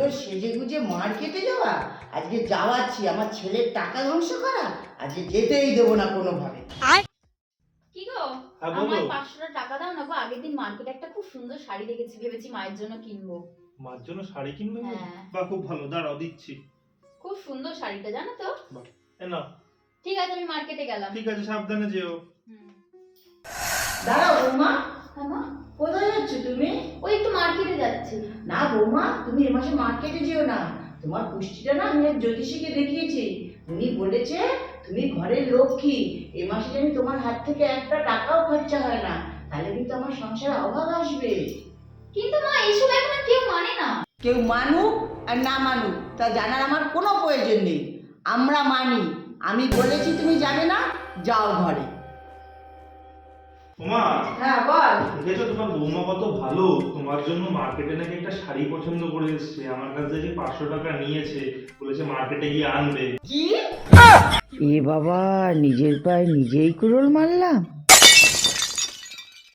রোজ সেজে গুজে মার্কেটে যাওয়া? আজকে যাওয়াচ্ছি আমার ছেলের টাকা ধ্বংস করা? আজকে যেতেই দেবো না কোনোভাবে। কি গো? হ্যাঁ, আমার পাঁচশো টাকা দাও না গো আগের দিন মার্কেটে একটা খুব সুন্দর শাড়ি দেখেছি ভেবেছি মায়ের জন্য কিনবো। মার জন্য শাড়ি কিনবে? হ্যাঁ। খুব ভালো দাঁড়াও দিচ্ছি। খুব সুন্দর শাড়িটা জানো তো? না ঠিক আছে আমি মার্কেটে গেলাম। ঠিক আছে সাবধানে যেও। দাঁড়াও হ্যাঁ মা। কোথায় যাচ্ছ তুমি? ওই একটু মার্কেটে যাচ্ছি। না বৌমা তুমি এ মাসে মার্কেটে যেও না। তোমার পুষ্টিটা না আমি এক জ্যোতিষীকে দেখিয়েছি। উনি বলেছে তুমি ঘরের লক্ষ্মী এ মাসে যেন তোমার হাত থেকে একটা টাকাও খরচা হয় না। তাহলে কিন্তু আমার সংসারে অভাব আসবে। কিন্তু মা এইসব এখন কেউ মানে না। কেউ মানুক আর না মানুক তা জানার আমার কোনো প্রয়োজন নেই। আমরা মানি। আমি বলেছি তুমি যাবে না? যাও ঘরে। তোমার হ্যাঁ বল। দেখেছ তোমার বৌমা কত ভালো? তোমার জন্য মার্কেটে নাকি একটা শাড়ি পছন্দ করে এসছে। আমার কাছ থেকে পাঁচশো টাকা নিয়েছে বলেছে মার্কেটে গিয়ে আনবে। কি? এ বাবা নিজের পায়ে নিজেই কুরল মারলাম।